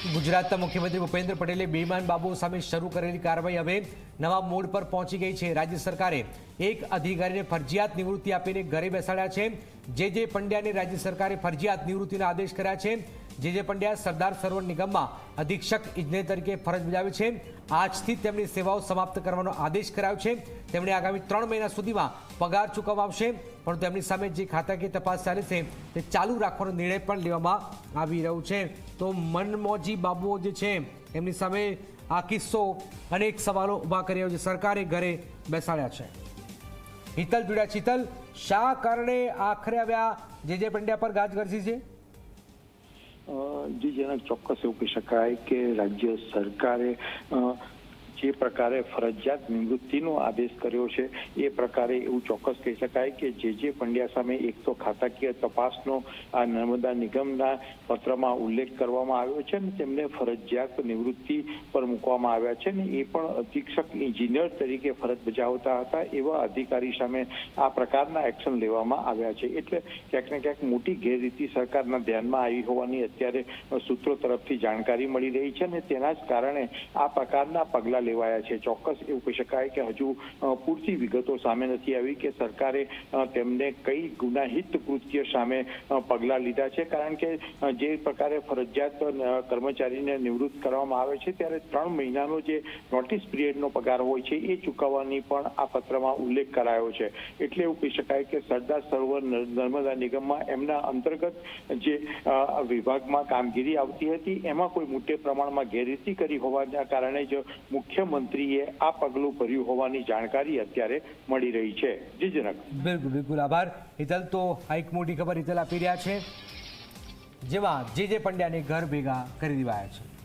ગુજરાતના મુખ્યમંત્રી ભૂપેન્દ્ર પટેલે બેઈમાન બાબુ સામે શરૂ કરેલી કાર્યવાહી હવે નવા મોડ પર પહોંચી ગઈ છે. રાજ્ય સરકારે એક અધિકારીને ફરજિયાત નિવૃત્તિ આપીને ઘરે બેસાડ્યા છે. જે જે પંડ્યાને રાજ્ય સરકારે ફરજિયાત નિવૃત્તિના આદેશ કર્યા છે જે જે પંડ્યા સરદાર સરોવર નિગમમાં અધિક્ષક ઇજનેર તરીકે ફરજ બજાવી છે. આજથી તેમની સેવાઓ સમાપ્ત કરવાનો આદેશ કરાયો છે. તેમણે આગામી ત્રણ મહિના સુધીમાં પગાર ચૂકવવામાં આવશે. પણ તેમની સામે જે ખાતાકીય તપાસ ચાલે છે, તે ચાલુ રાખવાનો નિર્ણય પણ લેવામાં આવી રહ્યો છે. તો મનમોજી બાબુઓ જે છે, એમની સામે આ કિસ્સો અનેક સવાલો ઊભા કરી રહ્યો છે. સરકારે ઘરે બેસાડ્યા છે. હિતલ જોડ્યા ચિતલ, શા કારણે આખરે આવ્યા? જે જે પંડ્યા પર ગાજ ગરજી છે? અ, જી ચોક્કસ એવું કહી શકાય કે રાજ્ય સરકારે જે પ્રકારે ફરજિયાત નિવૃત્તિનો આદેશ કર્યો છે, એ પ્રકારે એવું ચોક્કસ કહી શકાય કે જે જે પંડ્યા સામે એક તો ખાતાકીય તપાસનો આ નર્મદા નિગમના પત્રમાં ઉલ્લેખ કરવામાં આવ્યો છે અને તેમને ફરજિયાત નિવૃત્તિ પર મૂકવામાં આવ્યા છે ને એ પણ અધિક્ષક ઇજનેર તરીકે ફરજ બજાવતા હતા એવા અધિકારી સામે આ પ્રકારના એક્શન લેવામાં આવ્યા છે. એટલે ક્યાંક ને ક્યાંક મોટી ગેરરીતિ સરકારના ધ્યાનમાં આવી હોવાની અત્યારે સૂત્રો તરફથી જાણકારી મળી રહી છે અને તેના જ કારણે આ પ્રકારના પગલાં લેવાયા છે. ચોક્કસ એવું કહી શકાય કે હજુ પૂરતી વિગતો સામે નથી આવી કે સરકારે તેમને કઈ ગુનાહિત કૃત્ય સામે પગલાં લીધા છે. કારણ કે જે પ્રકારે ફરજિયાત કર્મચારીને નિવૃત્ત કરવામાં આવે છે, ત્યારે ત્રણ મહિનાનો જે નોટિસ પિરિયડનો પગાર હોય છે, એ ચૂકવવાની પણ આ પત્રમાં ઉલ્લેખ કરાયો છે. એટલે એવું કહી શકાય કે સરદાર સરોવર નર્મદા નિગમમાં એમના અંતર્ગત જે વિભાગમાં કામગીરી આવતી હતી, એમાં કોઈ મોટે પ્રમાણમાં ગેરરીતિ કરી હોવાના કારણે જ મુખ્યમંત્રીએ આ પગલું ભર્યું હોવાની જાણકારી અત્યારે મળી રહી છે. જી બિલકુલ બિલકુલ. આભાર. હિતલ તો આ એક મોટી ખબર હિતલ આપી રહ્યા છે. જેમાં જે જે પંડ્યાને ઘર ભેગા કરી દેવાયા છે.